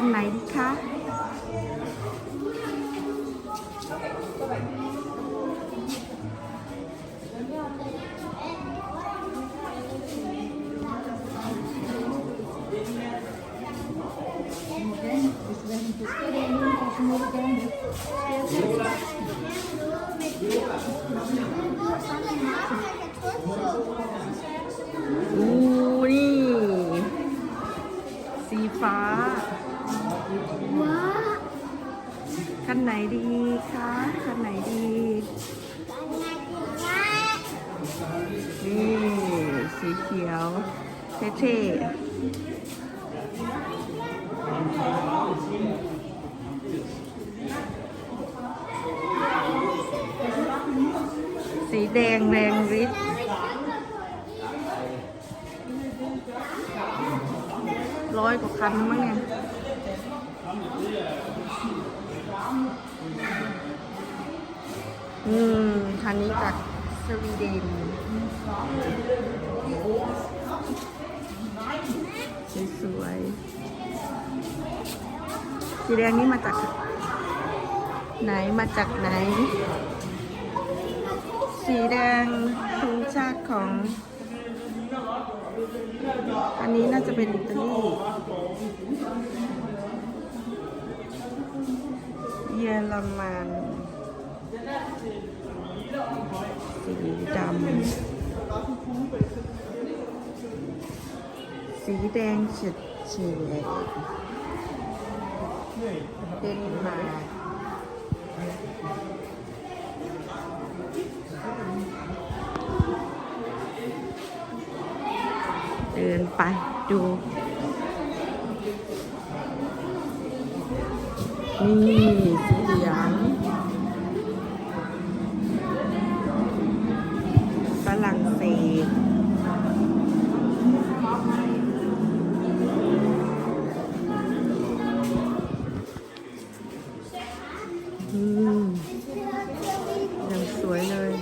คันไหนดีคะอู้นี่ สีฟ้า คันไหนดีคะคันไหนดีนี่สีเขียวเท่ๆสีแดงแรงฤทธิ์ร้อยกว่าคันมั้งเนี่ย อืมคันนี้จากสวีเดนสวยๆสีแดงนี่มาจาก ไหนมาจากไหน สีแดงธงชาติของ อันนี้น่าจะเป็นอิตาลี เยอรมันสีดำสีแดงเฉดเฉดเดนมาร์กเดินไปดู นี่สีเหลืองฝรั่งเศสยังสวยเลย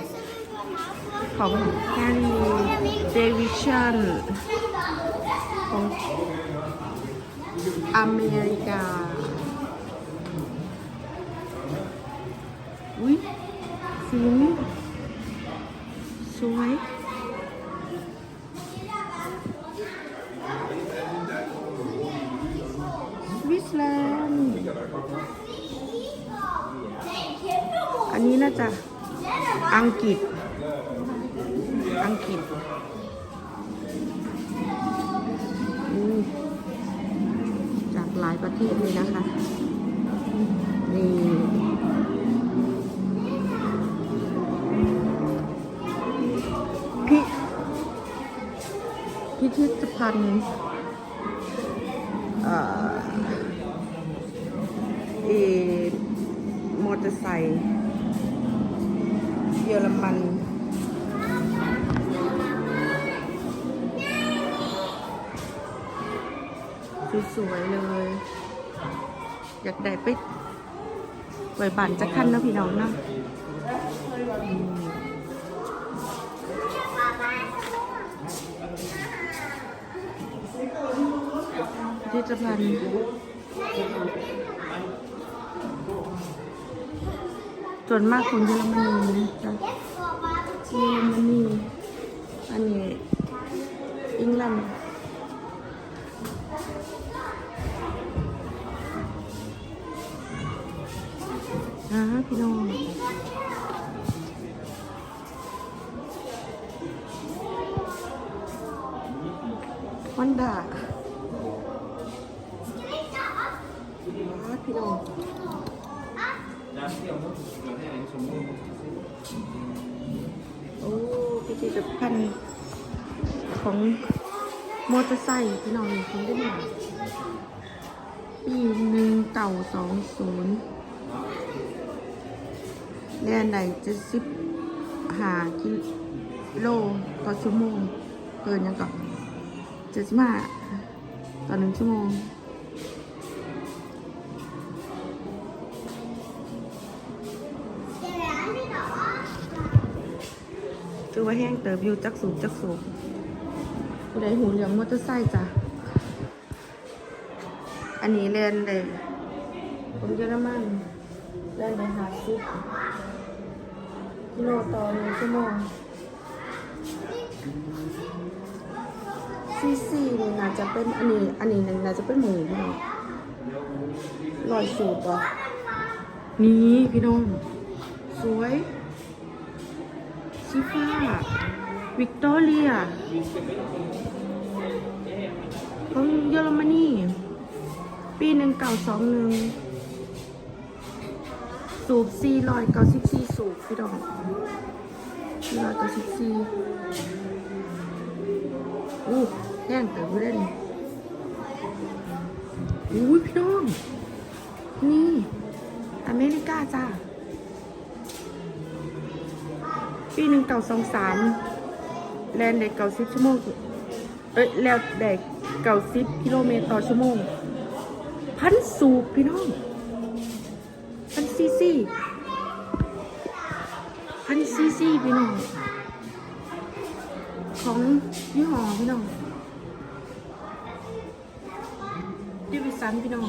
ของแฮร์รี่เดวิชันของอเมริกา อุ้ยสีนี้สวยวิตเซอร์แลนด์อันนี้น่าจะอังกฤษ อังกฤษอืมจากหลายประเทศเลยนะคะ พิธภัณฑ์เอ่อมอเตอร์ไซค์เยอรมันสวยๆเลย อยากได้ไปไว้บานจะขั้นเนาะพี่น้องนะ พิธภัณฑ์ส่วนมากคนเยอรมนีนะจ๊ะเยอรมนีอันนี้อังกฤษอ่าพี่น้อง พี่น้องโอ้พิพิธภัณฑ์ของมอเตอร์ไซค์พี่น้องคุณได้มาปีหนึ่งเก่าสองศูนย์แล่นใดจะสิบหากิโลต่อชั่วโมง เกินยังก่อนเจ็ดสิบห้าต่อหนึ่งชั่วโมง ว่าแห้งเติบอยู่จักสูบจักสูบผู้ใดหูเหลืองมอเตอร์ไซค์จ้ะ อันนี้เรียนเลยผมเยอรมันเรียนเลยหาสิบกิโลต่อหนึ่งชั่วโมงซีซีนี่น่าจะเป็นอันนี้ อันนี้น่าจะเป็นหมูพี่น้องลอยสูตรป่ะนี่พี่น้องสวย ซีฟ้าวิกตอเรียของเยอรมนีปีหนึ่งเก่าสองหนึ่งสูบสี่ร้อยเก้าสิบสี่สูบพี่ดอกสี่ร้อยเก้าสิบสี่อู้แย่งแต่ไม่ได้นี่อู้พี่น้อง นี่ อเมริกาจ้า ปีหนึ่งเก่าสองสามแลนเด็กเก่าสิบชั่วโมง เอ้ยแล้วเด็กเก่าสิบกิโลเมตรต่อชั่วโมง พันสูบพี่น้อง พันซีซีพันซีซีพี่น้อง ของยี่ห้อพี่น้องดิวิสันพี่น้อง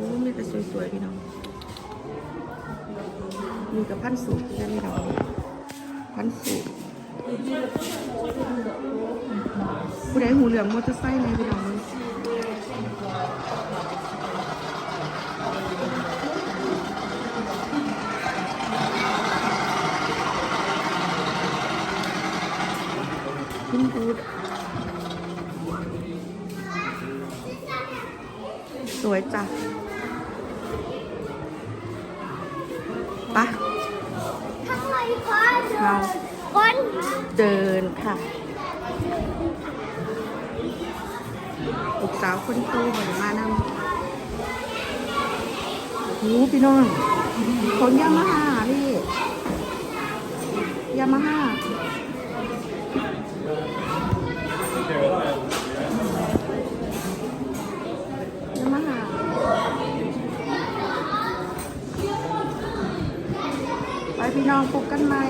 อ้มีแต่สวยๆพี่น้อง มีกับพันสูตรได้ไหมเราพันสูตรผู้ใดหูเหลืองมอเตอร์ไซค์ในพี่น้องขึ้นบูดสวยจ้ะ ปะทำไมคะเราคนเดินค่ะลูกสาวคนโตเหมือนมานำโอ้โหพี่น้องของยามาฮ่าพี่ยามาฮ่า น้องพบกันใหม่